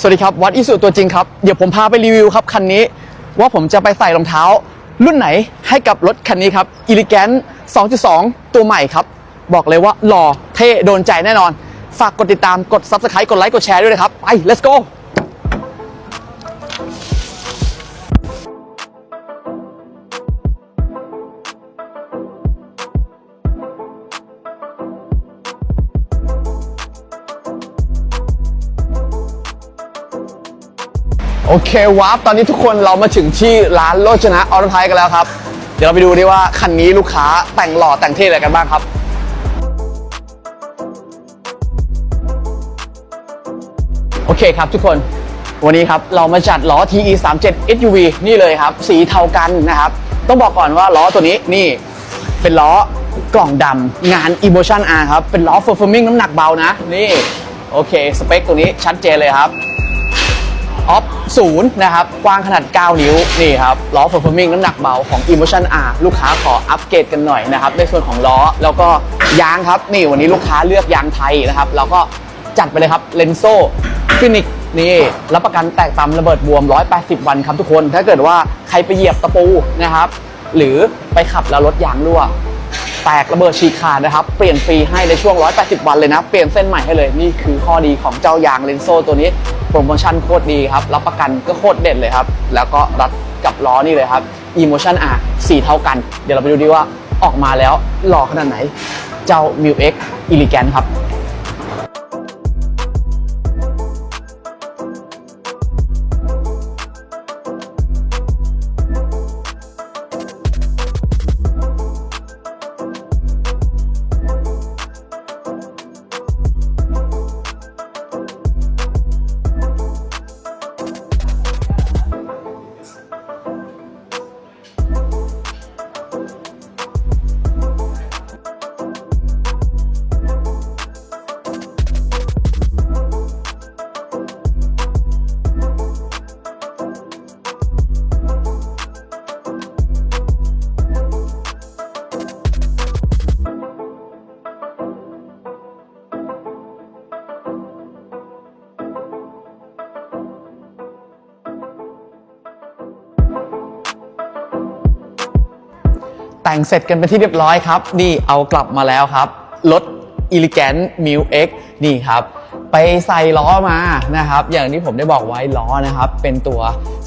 สวัสดีครับ วัดอิสุตัวจริงครับ เดี๋ยวผมพาไปรีวิวครับคันนี้ ว่าผมจะไปใส่รองเท้า รุ่นไหนให้กับรถคันนี้ครับอิลิแกน2.2 ตัวใหม่ครับ บอกเลยว่าหล่อเท่โดนใจแน่นอน ฝากกดติดตามกด Subscribe กดไลค์กดแชร์ด้วยนะครับ ไป let's go โอเควาร์ปตอนนี้ทุกคนเรามาถึงที่ร้านโลจนะออโตไทยกันแล้วครับ เดี๋ยวเราไปดูดีว่าคันนี้ลูกค้าแต่งหล่อแต่งเท่อะไรกันบ้างครับโอเคครับทุกคนวันนี้ครับเรามาจัดล้อ TE 3 7 SUV นี่เลยครับ สีเทากันนะครับ ต้องบอกก่อนว่าล้อตัวนี้นี่เป็นล้อกล่องดำงาน Emotion R ครับ เป็นล้อ performing น้ำหนักเบานะ นี่ โอเค สเปคตัวนี้ชัดเจนเลยครับออฟ ศูนย์นะครับ กว้างขนาด 9 นิ้ว นี่ครับ ล้อ performing น้ำหนักเบาของ Emotion R ลูกค้าขออัปเกรดกันหน่อยนะครับ ในส่วนของล้อ แล้วก็ยางครับ นี่วันนี้ลูกค้าเลือกยางไทยนะครับเราก็จัดไปเลยครับเลนโซฟินิกนี่รับประกันแตกตามระเบิดบวม 180 วันครับทุกคน ถ้าเกิดว่าใครไปเหยียบตะปูนะครับ หรือไปขับแล้วรถยางรั่ว แตกระเบิดฉีกขาดนะครับ เปลี่ยนฟรีให้ในช่วง 180 วันเลยนะ เปลี่ยนเส้นใหม่ให้เลย นี่คือข้อดีของเจ้ายางเลนโซตัวนี้โปรโมชั่นโคตรดีครับ รับประกันก็โคตรเด็ดเลยครับ แล้วก็รัดกับล้อนี่เลยครับ Emotion R สีเท่ากัน เดี๋ยวเราไปดูดีว่าออกมาแล้วหล่อขนาดไหน เจ้า m i u X Elegant ครับ แต่งเสร็จกันเป็นที่เรียบร้อยครับ นี่เอากลับมาแล้วครับ รถ Elegant m i l X นี่ครับ ไปใส่ล้อมานะครับ อย่างที่ผมได้บอกไว้ล้อนะครับ เป็นตัว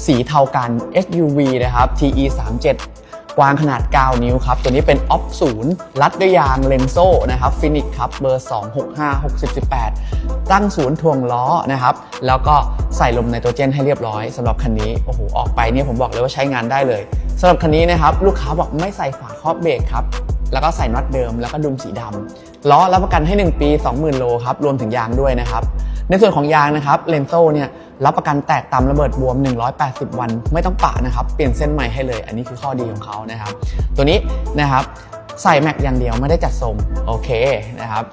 สีเทากัน SUV นะครับ TE 3 7 กว้างขนาด 9 นิ้วครับ ตัวนี้เป็นออฟศูนย์รัดด้วยยางเลนโซ่นะครับฟินิกครับเบอร์ 265 618 ตั้งศูนย์ทวงล้อนะครับ แล้วก็ใส่ลมไนโตรเจนให้เรียบร้อยสำหรับคันนี้ โอ้โห ออกไปเนี่ยผมบอกเลยว่าใช้งานได้เลยสำหรับคันนี้นะครับลูกค้าบอกไม่ใส่ฝาครอบเบรกครับแล้วก็ใส่น็อตเดิมแล้วก็ดุมสีดำล้อรับประกันให้ 1 ปี 20,000 โลครับรวมถึงยางด้วยนะครับ ในส่วนของยางนะครับเลนโซเนี่ยรับประกันแตกตามระเบิดบวม 180 วัน ไม่ต้องปะนะครับ เปลี่ยนเส้นใหม่ให้เลย อันนี้คือข้อดีของเขานะครับ ตัวนี้นะครับใส่แม็กอย่างเดียวไม่ได้จัดทรงโอเคนะครับ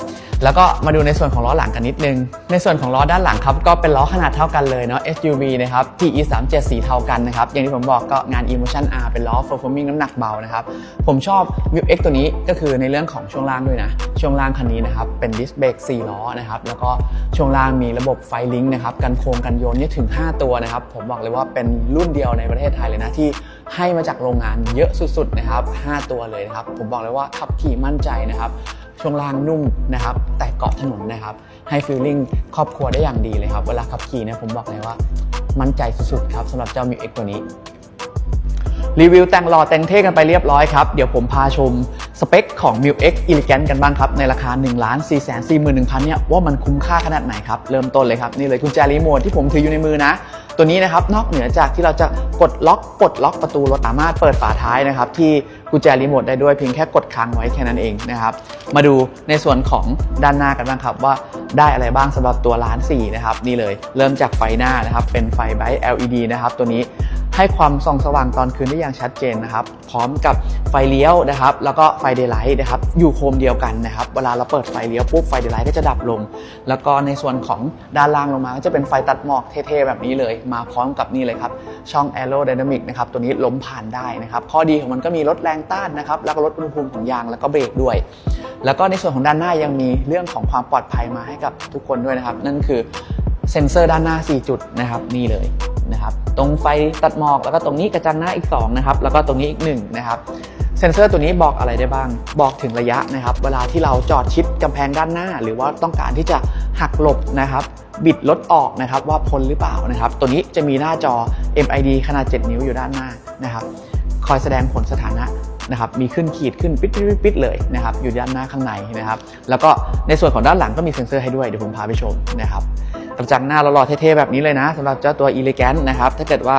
แล้วก็มาดูในส่วนของล้อหลังกันนิดนึง ในส่วนของล้อด้านหลังครับก็เป็นล้อขนาดเท่ากันเลยเนาะ SUV นะครับ TE 3 7สีเท่ากันนะครับ อย่างที่ผมบอกก็งาน Emotion R เป็นล้อ performing น้ำหนักเบานะครับ ผมชอบ v i e X ตัวนี้ก็คือในเรื่องของช่วงล่างด้วยนะ ช่วงล่างคันนี้นะครับ เป็นดิสเบรก4ล้อนะครับ แล้วก็ช่วงล่างมีระบบไฟลิงก์นะครับ กันโค้งกันโยนนี่ถึง 5 ตัวนะครับ ผมบอกเลยว่าเป็นรุ่นเดียวในประเทศไทยเลยนะที่ให้มาจากโรงงานเยอะสุดๆนะครับ 5 ตัวเลยนะครับ ผมบอกเลยว่าขับขี่มั่นใจนะครับ ช่วงล่างนุ่มนะครับแต่เกาะถนนนะครับให้ฟีลลิ่งครอบครัวได้อย่างดีเลยครับ เวลาขับขี่เนี่ยผมบอกเลยว่า มั่นใจสุดๆครับสำหรับเจ้า m ิ u X ตัวนี้รีวิวแต่งหล่อแต่งเท่กันไปเรียบร้อยครับ เดี๋ยวผมพาชมสเปคของ m i u X Elegant กันบ้างครับ ในราคา 1 4 4 1 0 0 0 เนี่ย ว่ามันคุ้มค่าขนาดไหนครับ เริ่มต้นเลยครับ นี่เลยกุญแจรีโมทที่ผมถืออยู่ในมือนะ ตัวนี้นะครับนอกเหนือจากที่เราจะกดล็อกปลดล็อกประตูรถสามารถเปิดฝาท้ายนะครับที่กุญแจรีโมทได้ด้วยเพียงแค่กดค้างไว้แค่นั้นเองนะครับมาดูในส่วนของด้านหน้ากันบ้างครับว่าได้อะไรบ้างสำหรับตัวล้านสี่นะครับนี่เลยเริ่มจากไฟหน้านะครับเป็นไฟไบต์ LED นะครับตัวนี้ ให้ความส่องสว่างตอนคืนได้อย่างชัดเจนนะครับ พร้อมกับไฟเลี้ยวนะครับ แล้วก็ไฟเดย์ไลท์นะครับอยู่โคมเดียวกันนะครับ เวลาเราเปิดไฟเลี้ยวปุ๊บไฟเดย์ไลท์ก็จะดับลง แล้วก็ในส่วนของด้านล่างลงมาก็จะเป็นไฟตัดหมอกเท่ๆแบบนี้เลย มาพร้อมกับนี่เลยครับ ช่อง Aerodynamic นะครับ ตัวนี้ล้มผ่านได้นะครับ ข้อดีของมันก็มีลดแรงต้านนะครับ แล้วก็ลดอุณหภูมิของยางแล้วก็เบรกด้วย แล้วก็ในส่วนของด้านหน้ายังมีเรื่องของความปลอดภัยมาให้กับทุกคนด้วยนะครับ นั่นคือเซ็นเซอร์ด้านหน้า 4 จุดนะครับนี่เลย นะครับ ตรงไฟตัดหมอกแล้วก็ตรงนี้กระจังหน้าอีก2นะครับ แล้วก็ตรงนี้อีก1นะครับเซนเซอร์ตัวนี้บอกอะไรได้บ้าง บอกถึงระยะนะครับ เวลาที่เราจอดชิดกำแพงด้านหน้า หรือว่าต้องการที่จะหักหลบนะครับ บิดรถออกนะครับว่าพ้นหรือเปล่านะครับ ตัวนี้จะมีหน้าจอ MID ขนาด 7 นิ้วอยู่ด้านหน้านะครับ คอยแสดงผลสถานะนะครับ มีขึ้นขีดขึ้นปิดปิดปิดปิดเลยนะครับ อยู่ด้านหน้าข้างในนะครับ แล้วก็ในส่วนของด้านหลังก็มีเซ็นเซอร์ให้ด้วย เดี๋ยวผมพาไปชมนะครับ กระจังหน้าเราหล่อๆเท่ๆแบบนี้เลยนะสำหรับเจ้าตัว Elegant นะครับ ถ้าเกิดว่า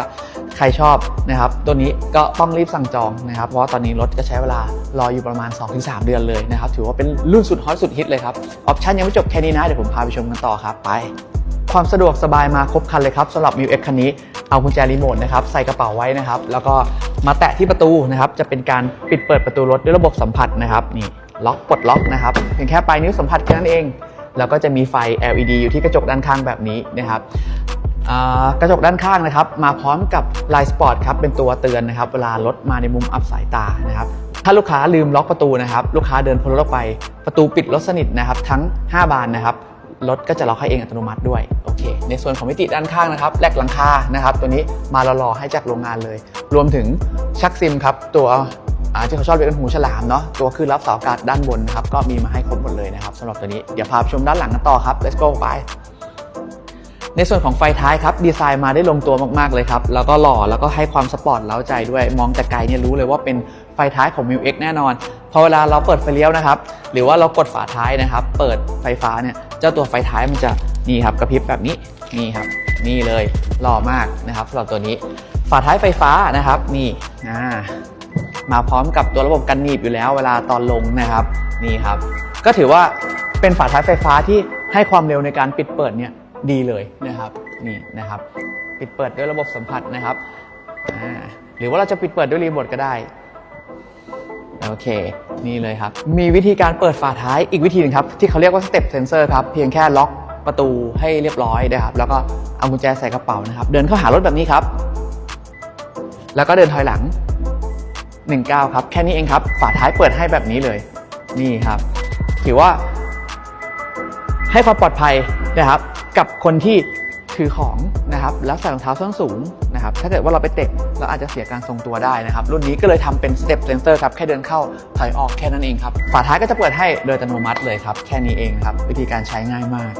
ใครชอบนะครับ ตัวนี้ก็ต้องรีบสั่งจองนะครับ เพราะว่าตอนนี้รถก็ใช้เวลารออยู่ประมาณ 2-3 เดือนเลยนะครับ ถือว่าเป็นรุ่นสุดฮอตสุดฮิตเลยครับ ออปชั่นยังไม่จบแค่นี้นะ เดี๋ยวผมพาไปชมกันต่อครับ ไปความสะดวกสบายมาครบครันเลยครับสำหรับ m ิวเอ็คันนี้ เอากุญแจรีโมทนะครับใส่กระเป๋าไว้นะครับ แล้วก็มาแตะที่ประตูนะครับจะเป็นการปิดเปิดประตูรถด้วยระบบสัมผัสนะครับนี่ล็อกปลดล็อกนะครับเพียงแค่ปลายนิ้วสัมผัสแค่นั้นเอง แล้วก็จะมีไฟ LED อยู่ที่กระจกด้านข้างแบบนี้นะครับกระจกด้านข้างนะครับ มาพร้อมกับ Line Spot ครับเป็นตัวเตือนนะครับ เวลารถมาในมุมอับสายตานะครับ ถ้าลูกค้าลืมล็อกประตูนะครับ ลูกค้าเดินพ้นรถออกไป ประตูปิดรถสนิทนะครับ ทั้ง 5 บานนะครับรถก็จะล็อกให้เองอัตโนมัติด้วยโอเค ในส่วนของมิติด้านข้างนะครับแลกหลังคานะครับ ตัวนี้มาหล่อๆให้จากโรงงานเลย รวมถึงชักซิมครับตัว ที่เขาชอบเรียกกันหูฉลามเนาะตัวคือรับเสาอากาศด้านบนนะครับก็มีมาให้ครบหมดเลยนะครับสำหรับตัวนี้เดี๋ยวพาไปชมด้านหลังกันต่อครับ let's go ไปในส่วนของไฟท้ายครับดีไซน์มาได้ลงตัวมากๆเลยครับ แล้วก็หล่อแล้วก็ให้ความสปอร์ตเล้าใจด้วย มองจากไกลเนี่ยรู้เลยว่าเป็นไฟท้ายของ m ิ X แน่นอน พอเวลาเราเปิดไฟเลี้ยวนะครับ หรือว่าเรากดฝาท้ายนะครับ เปิดไฟฟ้าเนี่ยเจ้าตัวไฟท้ายมันจะนี่ครับกระพริบแบบนี้นี่ครับ นี่เลยหล่อมากนะครับสำหรับตัวนี้ ฝาท้ายไฟฟ้านะครับ นี่อ่า มาพร้อมกับตัวระบบกันหนีบอยู่แล้วเวลาตอนลงนะครับนี่ครับ ก็ถือว่าเป็นฝาท้ายไฟฟ้าที่ให้ความเร็วในการปิดเปิดเนี่ยดีเลยนะครับนี่นะครับ ปิดเปิดด้วยระบบสัมผัสนะครับหรือว่าเราจะปิดเปิดด้วยรีโมทก็ได้โอเค นี่เลยครับ มีวิธีการเปิดฝาท้ายอีกวิธีหนึงครับ ที่เขาเรียกว่า step sensor ครับ เพียงแค่ล็อกประตูให้เรียบร้อยนะครับ แล้วก็เอากุญแจใส่กระเป๋านะครับ เดินเข้าหารถแบบนี้ครับ แล้วก็เดินถอยหลัง 19 ครับ แค่นี้เองครับ ฝาท้ายเปิดให้แบบนี้เลย นี่ครับ ถือว่า ให้ความปลอดภัยนะครับ กับคนที่ถือของนะครับ แล้วใส่รองเท้าส้นสูงนะครับ ถ้าเกิดว่าเราไปเตะเราอาจจะเสียการทรงตัวได้นะครับ รุ่นนี้ก็เลยทำเป็น step sensor ครับ แค่เดินเข้าถอยออกแค่นั้นเองครับ ฝาท้ายก็จะเปิดให้โดยอัตโนมัติเลยครับ แค่นี้เองครับ วิธีการใช้ง่ายมาก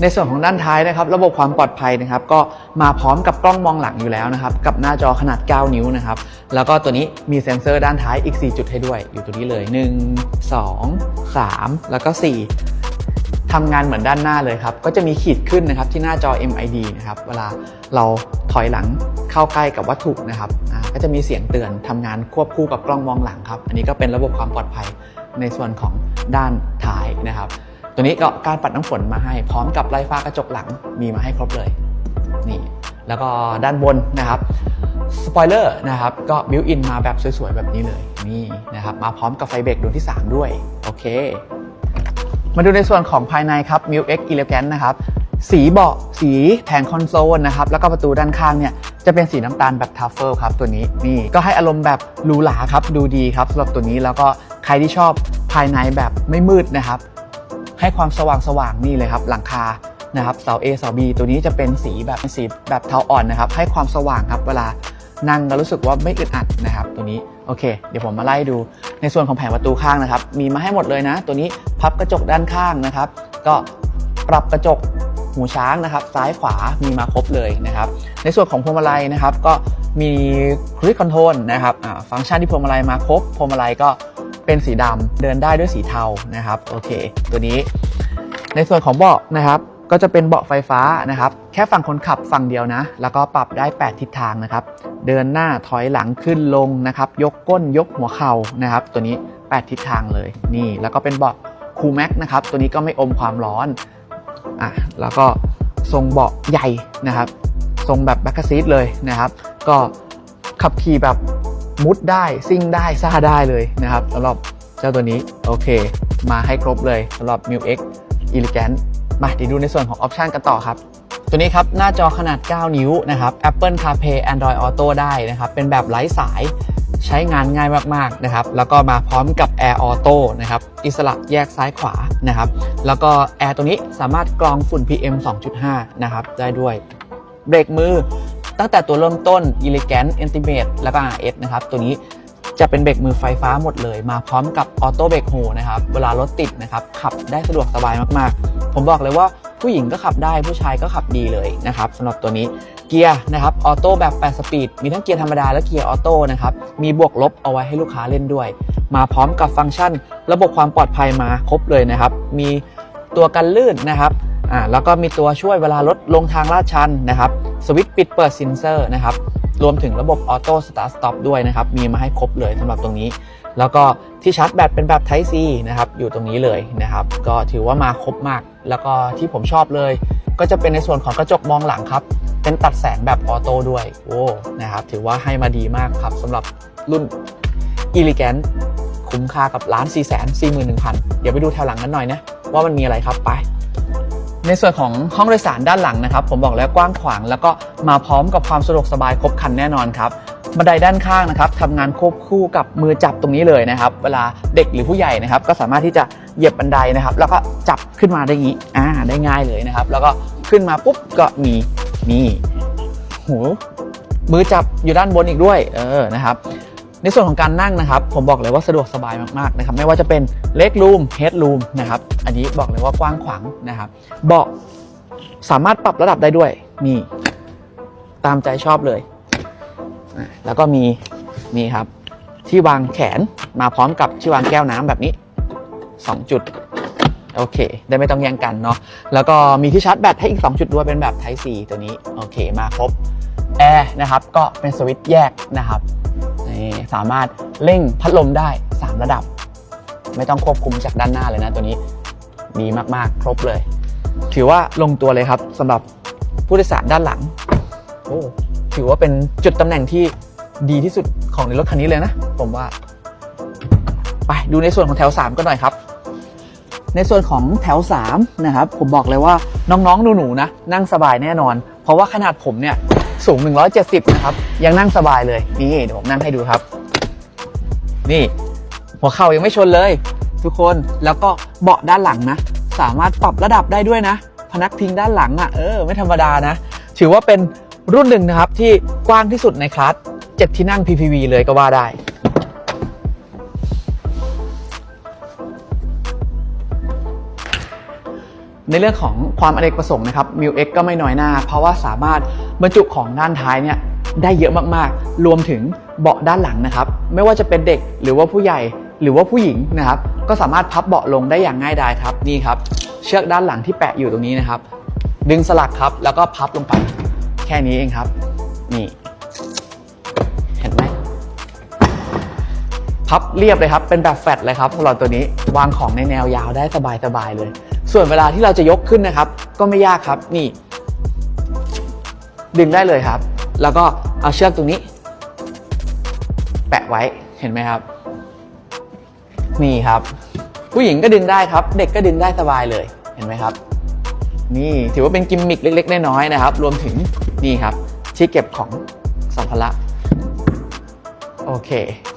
ในส่วนของด้านท้ายนะครับ ระบบความปลอดภัยนะครับ ก็มาพร้อมกับกล้องมองหลังอยู่แล้วนะครับ กับหน้าจอขนาด 9 นิ้วนะครับ แล้วก็ตัวนี้มีเซ็นเซอร์ด้านท้ายอีก 4 จุดให้ด้วย อยู่ตัวนี้เลย 1 2 3 แล้วก็ 4ทำงานเหมือนด้านหน้าเลยครับ ก็จะมีขีดขึ้นนะครับที่หน้าจอ MID นะครับ เวลาเราถอยหลังเข้าใกล้กับวัตถุนะครับก็จะมีเสียงเตือนทำงานควบคู่กับกล้องมองหลังครับ อันนี้ก็เป็นระบบความปลอดภัยในส่วนของด้านท้ายนะครับ ตัวนี้ก็การปัดน้ำฝนมาให้ พร้อมกับไล่ฟ้ากระจกหลังมีมาให้ครบเลยนี่แล้วก็ด้านบนนะครับสปอยเลอร์นะครับก็บิวอินมาแบบสวยๆ แบบนี้เลยนี่นะครับมาพร้อมกับไฟเบรกดวงที่ 3 ด้วย โอเค มาดูในส่วนของภายในครับ m i l X Elegant นะครับสีเบาะสีแผงคอนโซลนะครับแล้วก็ประตูด้านข้างเนี่ยจะเป็นสีน้ำตาลแบบทัฟเฟิลครับตัวนี้นี่ก็ให้อารมณ์แบบหรูหราครับดูดีครับสำหรับตัวนี้แล้วก็ใครที่ชอบภายในแบบไม่มืดนะครับ ให้ความสว่างสว่างๆนี่เลยครับหลังคานะครับเสา A เสา B ตัวนี้จะเป็นสีแบบสีแบบเทาอ่อนนะครับให้ความสว่างครับเวลานั่งแล้วรู้สึกว่าไม่อึดอัดนะครับตัวนี้โอเค เดี๋ยวผมมาไล่ดูในส่วนของแผงประตูข้างนะครับ มีมาให้หมดเลยนะ ตัวนี้พับกระจกด้านข้างนะครับ ก็ปรับกระจกหูช้างนะครับ ซ้ายขวามีมาครบเลยนะครับ ในส่วนของพวงมาลัยนะครับ ก็มีครู i คอนโทรลนะครับฟังก์ชันที่พวงมาลัยมาครบพวงมาลัยก็ เป็นสีดำเดินได้ด้วยสีเทานะครับโอเค ตัวนี้ ในส่วนของเบาะนะครับก็จะเป็นเบาะไฟฟ้านะครับ แค่ฝั่งคนขับฝั่งเดียวนะ แล้วก็ปรับได้ 8 ทิศทางนะครับ เดินหน้าถอยหลังขึ้นลงนะครับ ยกก้นยกหัวเข่านะครับ ตัวนี้ 8 ทิศทางเลยนี่ แล้วก็เป็นเบาะคูแม็กนะครับ ตัวนี้ก็ไม่อมความร้อนอะแล้วก็ทรงเบาะใหญ่นะครับ ทรงแบบแบ็กซีทเลยนะครับ ก็ขับขี่แบบ มุดได้ซิ่งได้ซ่าได้เลยนะครับสำหรับเจ้าตัวนี้โอเค มาให้ครบเลยสำหรับ m i l X Elegant มาเดี๋ยวดูในส่วนของออปชันกันต่อครับ ตัวนี้ครับ หน้าจอขนาด 9 นิ้วนะครับ Apple CarPlay Android Auto ได้นะครับ เป็นแบบไร้สายใช้งานง่ายมากๆนะครับ แล้วก็มาพร้อมกับ Air Auto นะครับ อิสระแยกซ้ายขวานะครับ แล้วก็แอร์ตัวนี้สามารถกรองฝุ่น PM 2.5 นะครับ ได้ด้วย เบรกมือ ตั้งแต่ตัวเริ่มต้น Elegant Intimate แล้วก็ RS นะครับ ตัวนี้จะเป็นเบรกมือไฟฟ้าหมดเลย มาพร้อมกับออโต้เบรกโฮนะครับ เวลารถติดนะครับ ขับได้สะดวกสบายมากๆ ผมบอกเลยว่าผู้หญิงก็ขับได้ผู้ชายก็ขับดีเลยนะครับสำหรับตัวนี้เกียร์นะครับออโต้แบบ 8 สปีด มีทั้งเกียร์ธรรมดาและเกียร์ออโต้นะครับ มีบวกลบเอาไว้ให้ลูกค้าเล่นด้วย มาพร้อมกับฟังก์ชัน ระบบความปลอดภัยมาครบเลยนะครับ มีตัวกันลื่นนะครับ อ่าแล้วก็มีตัวช่วยเวลารถลงทางลาดชันนะครับสวิตช์ปิดเปิดซินเซอร์นะครับรวมถึงระบบออโต้สตาร์ทสต็อปด้วยนะครับ มีมาให้ครบเลยสำหรับตรงนี้ แล้วก็ที่ชาร์จแบตเป็นแบบ Type C นะครับ อยู่ตรงนี้เลยนะครับ ก็ถือว่ามาครบมาก แล้วก็ที่ผมชอบเลย ก็จะเป็นในส่วนของกระจกมองหลังครับ เป็นตัดแสงแบบออโต้ด้วย โอ้นะครับ ถือว่าให้มาดีมากครับสำหรับรุ่น e l e g a n t คุ้มค่ากับล้าน4 4 1 0 0 0 เดี๋ยวไปดูแถวหลังกันหน่อยนะ ว่ามันมีอะไรครับไป ในส่วนของห้องโดยสารด้านหลังนะครับ ผมบอกแล้วกว้างขวาง แล้วก็มาพร้อมกับความสะดวกสบายครบครันแน่นอนครับบันไดด้านข้างนะครับทำงานควบคู่กับมือจับตรงนี้เลยนะครับ เวลาเด็กหรือผู้ใหญ่นะครับ ก็สามารถที่จะเหยียบบันไดนะครับ แล้วก็จับขึ้นมาได้งี้อ่าได้ง่ายเลยนะครับ แล้วก็ขึ้นมาปุ๊บก็มีนี่โหมือจับอยู่ด้านบนอีกด้วย เออนะครับ ในส่วนของการนั่งนะครับ ผมบอกเลยว่าสะดวกสบายมากๆนะครับ ไม่ว่าจะเป็นเล็กรูมเฮดรูมนะครับ อันนี้บอกเลยว่ากว้างขวางนะครับ เบาะสามารถปรับระดับได้ด้วย นี่ตามใจชอบเลยอะแล้วก็มีนี่ครับ ที่วางแขนมาพร้อมกับที่วางแก้วน้ำแบบนี้ 2 จุดโอเค ได้ไม่ต้องแย่งกันเนาะ แล้วก็มีที่ชาร์จแบตให้อีก 2 จุดด้วยเป็นแบบ Type C ตัวนี้ โอเค มาครบ แอร์นะครับ ก็เป็นสวิตช์แยกนะครับ นี่สามารถเร่งพัดลมได้ 3 ระดับ ไม่ต้องควบคุมจากด้านหน้าเลยนะตัวนี้ดีมากๆ ครบเลย ถือว่าลงตัวเลยครับสำหรับผู้โดยสารด้านหลังโอ้ถือว่าเป็นจุดตำแหน่งที่ดีที่สุดของในรถคันนี้เลยนะ ผมว่า ไปดูในส่วนของแถว 3 ก็หน่อยครับ ในส่วนของแถว 3 นะครับ ผมบอกเลยว่าน้องๆหนูๆนะ นั่งสบายแน่นอน เพราะว่าขนาดผมเนี่ย สูง 170 นะครับ ยังนั่งสบายเลย นี่เดี๋ยวผมนั่งให้ดูครับ นี่ หัวเข่ายังไม่ชนเลย ทุกคนแล้วก็เบาะด้านหลังนะ สามารถปรับระดับได้ด้วยนะ พนักพิงด้านหลังอะ่ะเออไม่ธรรมดานะ ถือว่าเป็นรุ่นหนึ่งนะครับที่กว้างที่สุดในคลาส7ที่นั่ง PPV เลยก็ว่าได้ ในเรื่องของความอเนกประสงค์นะครับ m ิ X ก็ไม่น้อยหน้า เพราะว่าสามารถบรรจุของด้านท้ายเนี่ยได้เยอะมากๆ รวมถึงเบาะด้านหลังนะครับ ไม่ว่าจะเป็นเด็กหรือว่าผู้ใหญ่หรือว่าผู้หญิงนะครับ ก็สามารถพับเบาะลงได้อย่างง่ายดายครับนี่ครับ เชือกด้านหลังที่แปะอยู่ตรงนี้นะครับ ดึงสลักครับ แล้วก็พับลงไปแค่นี้เองครับ นี่ เห็นไหมพับเรียบเลยครับ เป็นแบบแฟลตเลยครับสำหรับตัวนี้วางของในแนวยาวได้สบายๆเลย ส่วนเวลาที่เราจะยกขึ้นนะครับ ก็ไม่ยากครับนี่ ดึงได้เลยครับ แล้วก็เอาเชือกตรงนี้ แปะไว้เห็นไหมครับ นี่ครับ ผู้หญิงก็ดึงได้ครับ เด็กก็ดึงได้สบายเลยเห็นไหมครับ นี่ถือว่าเป็นกิมมิคเล็กๆน้อยๆนะครับ รวมถึงนี่ครับ ที่เก็บของสัมภาระโอเค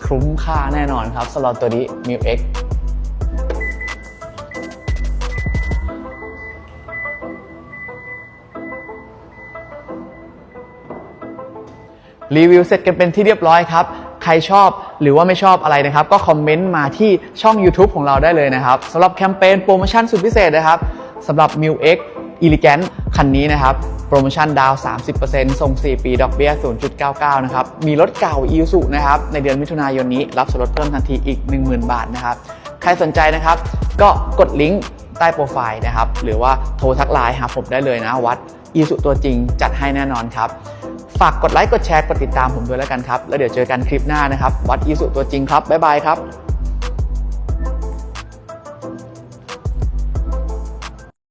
คุ้มค่าแน่นอนครับสำหรับตัวนี้ m ิ X รีวิวเสร็จกันเป็นที่เรียบร้อยครับ ใครชอบหรือว่าไม่ชอบอะไรนะครับ ก็คอมเมนต์มาที่ช่อง YouTube ของเราได้เลยนะครับสำหรับแคมเปญโปรโมชั่นสุดพิเศษนะครับสำหรับ m ิ X Elegant คันนี้นะครับ โปรโมชั่นดาวน์30%ส่ง 4 ปี ดอกเบี้ย 0.99 นะครับ มีรถเก่า e u s u นะครับ ในเดือนมิถุนายนนี้ รับส่วนลดเพิ่มทันทีอีก 10,000 บาทนะครับ ใครสนใจนะครับ ก็กดลิงก์ใต้โปรไฟล์นะครับ หรือว่าโทรทักไลน์หาผมได้เลยนะ วัด e u s u ตัวจริงจัดให้แน่นอนครับ ฝากกดไลค์กดแชร์กดติดตามผมด้วยแล้วกันครับ แล้วเดี๋ยวเจอกันคลิปหน้านะครับวัดอีสุตัวจริงครับบ๊ายบายครับ